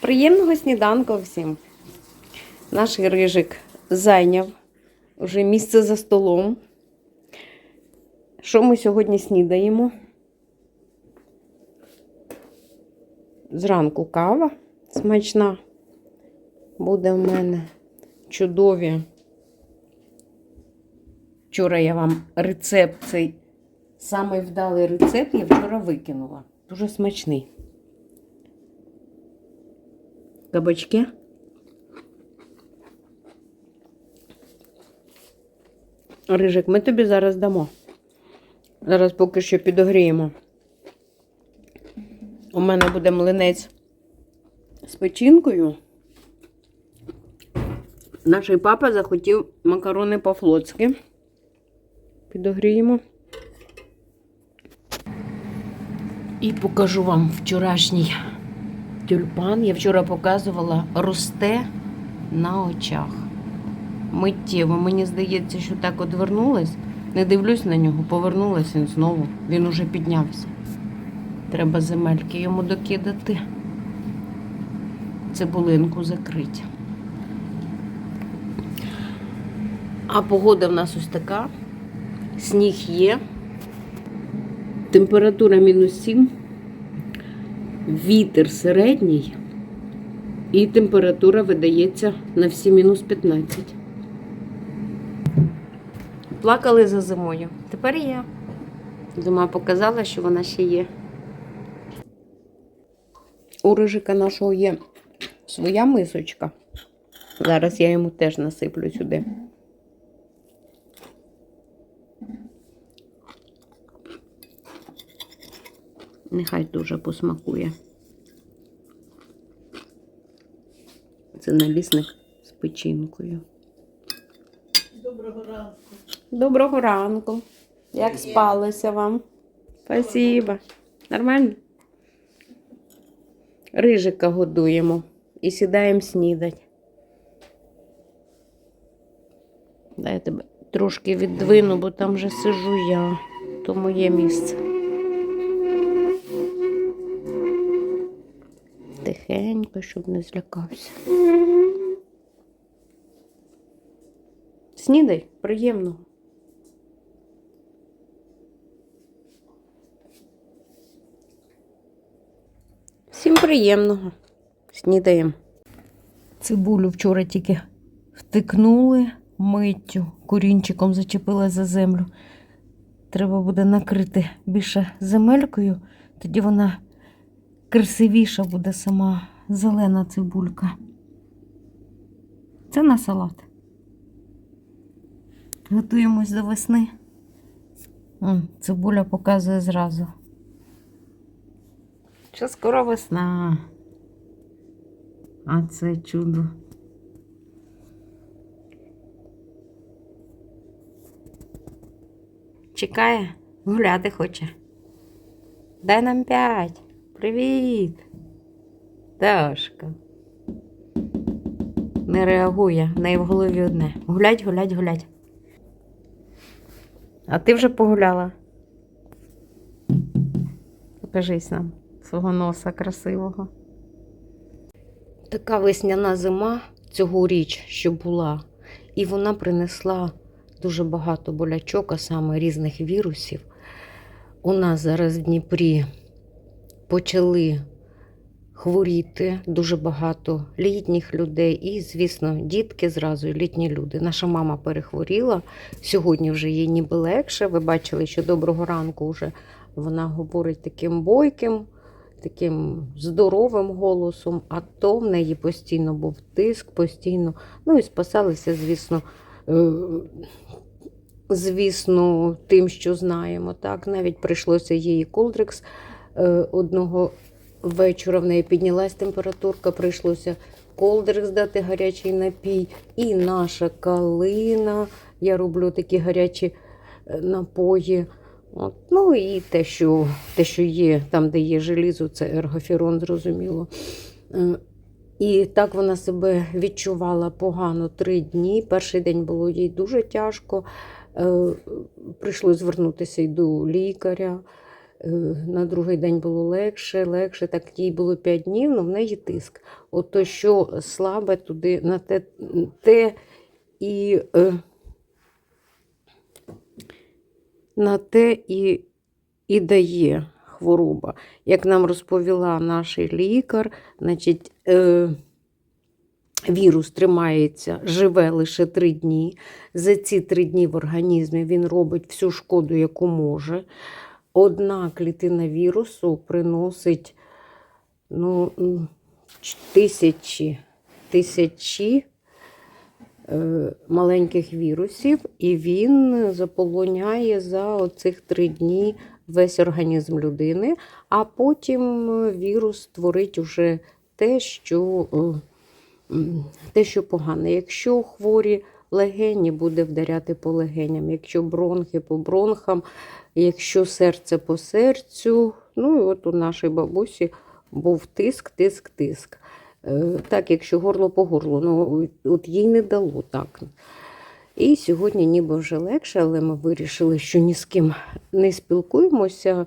Приємного сніданку всім. Наш рижик зайняв вже місце за столом. Що ми сьогодні снідаємо? Зранку кава смачна. Буде в мене чудові. Вчора я вам рецепт цей самий вдалий рецепт я вчора викинула. Дуже смачний. Кабачки. Рижик, ми тобі зараз дамо. Зараз поки що підогріємо. У мене буде млинець з печінкою. Наш папа захотів макарони по-флотськи. Підогріємо. І покажу вам вчорашній тюльпан. Я вчора показувала, росте на очах. Миттєво. Мені здається, що так одвернулась. Не дивлюсь на нього, повернулась він знову. Він уже піднявся. Треба земельки йому докидати. Цибулинку закрити. А погода в нас ось така. Сніг є. Температура мінус 7. Вітер середній. І температура видається на всі мінус 15. Плакали за зимою. Тепер є. Зима показала, що вона ще є. У рижика нашого є своя мисочка. Зараз я йому теж насиплю сюди. Нехай дуже посмакує. Це налісник з печінкою. Доброго ранку. Доброго ранку. Як спалося вам? Спасибо. Нормально? Рижика годуємо і сідаємо снідати. Дай я тебе трошки віддвину, бо там вже сижу я. То моє місце. Тихенько, щоб не злякався. Снідай, приємного. Всім приємного. Снідаємо. Цибулю вчора тільки втикнули миттю, корінчиком зачепила за землю. Треба буде накрити більше земелькою, тоді вона красивіша буде сама зелена цибулька. Це на салат. Готуємось до весни. М, цибуля показує зразу. Що скоро весна. А це чудо. Чекає, гуляти хоче. Дай нам п'ять. Привіт. Дашка. Не реагує, в неї в голові одне. Гулять, гулять, гулять. А ти вже погуляла? Покажись нам свого носа красивого. Така весняна зима цьогоріч, що була, і вона принесла дуже багато болячок, а саме різних вірусів. У нас зараз в Дніпрі почали хворіти дуже багато літніх людей, і, звісно, дітки зразу, літні люди. Наша мама перехворіла. Сьогодні вже їй ніби легше. Ви бачили, що доброго ранку вже вона говорить таким бойким, таким здоровим голосом, а то в неї постійно був тиск, постійно. Ну і спасалися, звісно. е, Звісно, тим, що знаємо, так навіть прийшлося їй колдрекс е, одного вечора. В неї піднялась температурка, прийшлося колдрекс дати гарячий напій. І наша калина. Я роблю такі гарячі е, напої. От. Ну і те, що, те, що є, там, де є желізо, це ергофірон, зрозуміло. Е, І так вона себе відчувала погано три дні. Перший день було їй дуже тяжко. Е, Прийшлося звернутися і до лікаря. Е, На другий день було легше, легше, так їй було 5 днів, але в неї тиск. От то, що слабе туди на те, те і е, на те і, і дає хвороба. Як нам розповіла наш лікар, значить, е, вірус тримається, живе лише три дні. За ці три дні в організмі він робить всю шкоду, яку може. Одна клітина вірусу приносить ну, тисячі, тисячі е, маленьких вірусів, і він заполоняє за оцих три дні весь організм людини, а потім е, вірус творить уже те, що, е, те, що погане. Якщо хворі легені, буде вдаряти по легеням, якщо бронхи по бронхам, якщо серце по серцю. Ну і от у нашій бабусі був тиск, тиск, тиск. Е, Так, якщо горло по горлу, ну от їй не дало так. І сьогодні ніби вже легше, але ми вирішили, що ні з ким не спілкуємося,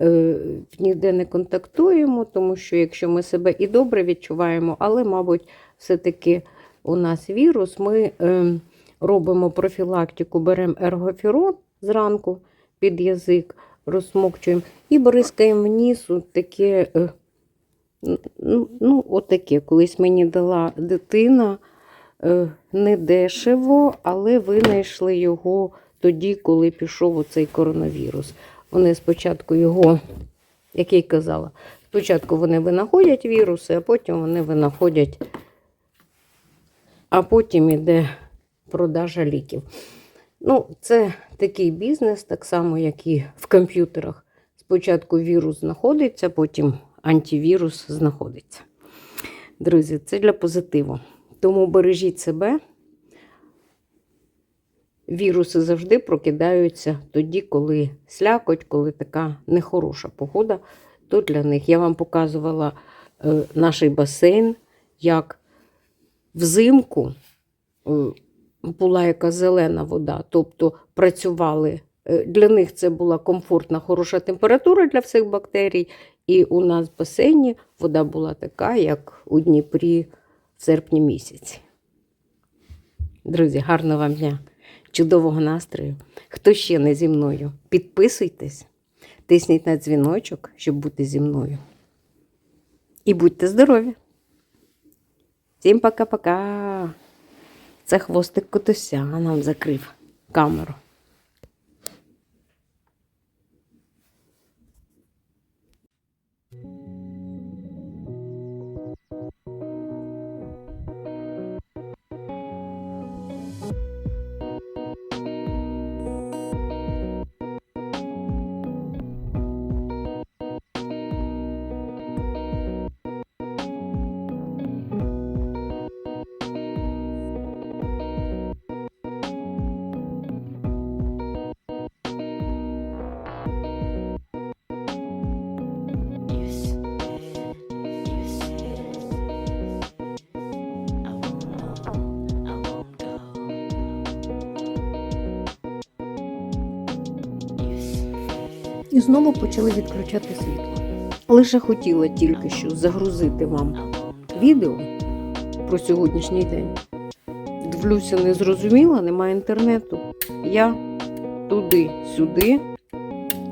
е, ніде не контактуємо, тому що якщо ми себе і добре відчуваємо, але, мабуть, все-таки у нас вірус, ми е, робимо профілактику, беремо ергофірон зранку під язик, розсмокчуємо і бризкаємо вниз таке. е, Ну, ну, отаке. Колись мені дала дитина е, недешево, але винайшли його тоді, коли пішов оцей коронавірус. Вони спочатку його, як я й казала, спочатку вони винаходять віруси, а потім вони винаходять, а потім іде продажа ліків. Ну, це такий бізнес, так само, як і в комп'ютерах. Спочатку вірус знаходиться, потім антивірус знаходиться. Друзі, це для позитиву. Тому бережіть себе. Віруси завжди прокидаються тоді, коли слякоть, коли така нехороша погода, то для них. Я вам показувала е, наш басейн, як взимку е, була яка зелена вода, тобто працювали. е, Для них це була комфортна, хороша температура для всіх бактерій. І у нас в басейні вода була така, як у Дніпрі в серпні місяці. Друзі, гарного вам дня, чудового настрою. Хто ще не зі мною, підписуйтесь, тисніть на дзвіночок, щоб бути зі мною. І будьте здорові! Всім пока-пока! Це хвостик котося, нам закрив камеру. І знову почали відключати світло. Лише хотіла тільки що загрузити вам відео про сьогоднішній день. Дивлюся, не зрозуміла, немає інтернету. Я туди-сюди.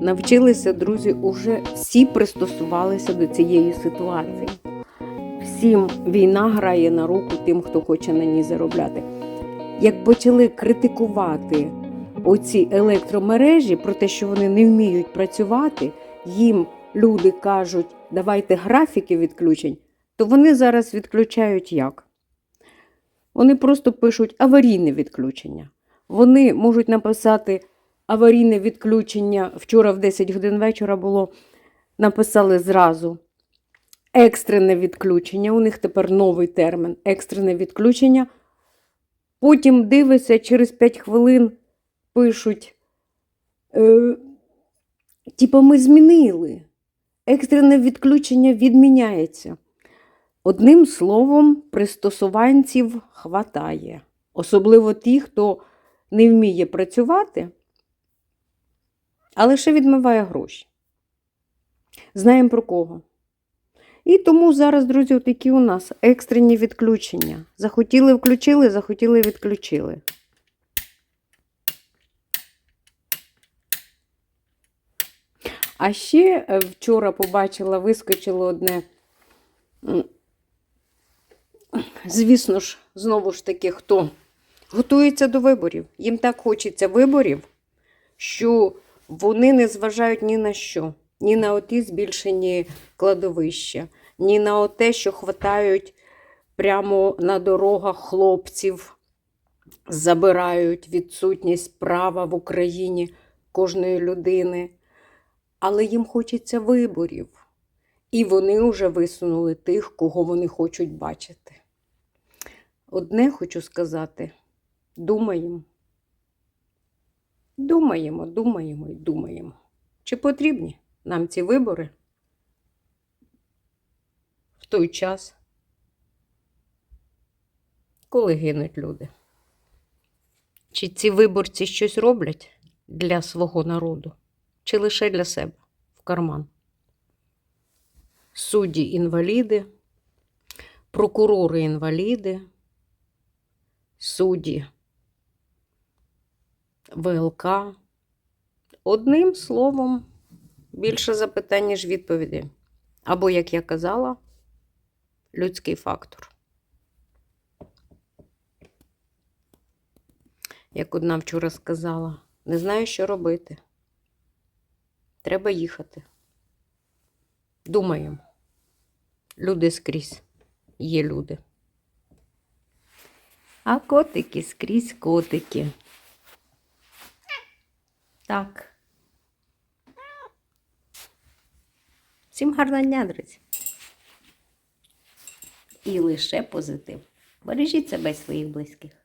Навчилися, друзі, уже всі пристосувалися до цієї ситуації. Всім війна грає на руку тим, хто хоче на ній заробляти. Як почали критикувати оці електромережі про те, що вони не вміють працювати, їм люди кажуть, давайте графіки відключень, то вони зараз відключають як? Вони просто пишуть аварійне відключення. Вони можуть написати аварійне відключення. Вчора в 10 годин вечора було, написали зразу. Екстрене відключення. У них тепер новий термін екстрене відключення. Потім дивишся, через 5 хвилин пишуть. Е, типа ми змінили. Екстрене відключення відміняється. Одним словом, пристосуванців хватає. Особливо ті, хто не вміє працювати, але ще відмиває гроші. Знаємо про кого. І тому зараз, друзі, такі у нас екстрені відключення. Захотіли включили, захотіли відключили. А ще е, вчора побачила, вискочило одне. Звісно ж, знову ж таки, хто готується до виборів. Їм так хочеться виборів, що вони не зважають ні на що, ні на оті збільшені кладовища, ні на те, що хватають прямо на дорогах хлопців, забирають відсутність права в Україні кожної людини. Але їм хочеться виборів. І вони вже висунули тих, кого вони хочуть бачити. Одне хочу сказати: думаємо. Думаємо, думаємо і думаємо. Чи потрібні нам ці вибори в той час, коли гинуть люди? Чи ці виборці щось роблять для свого народу, чи лише для себе в карман? Судді інваліди, прокурори інваліди, судді ВЛК. Одним словом, більше запитань, ніж відповіді. Або, як я казала, людський фактор. Як одна вчора сказала, не знаю, що робити. Треба їхати. Думаємо. Люди скрізь. Є люди. А котики скрізь котики. Так. Всім гарного дня, друзі. І лише позитив. Бережіть себе своїх близьких.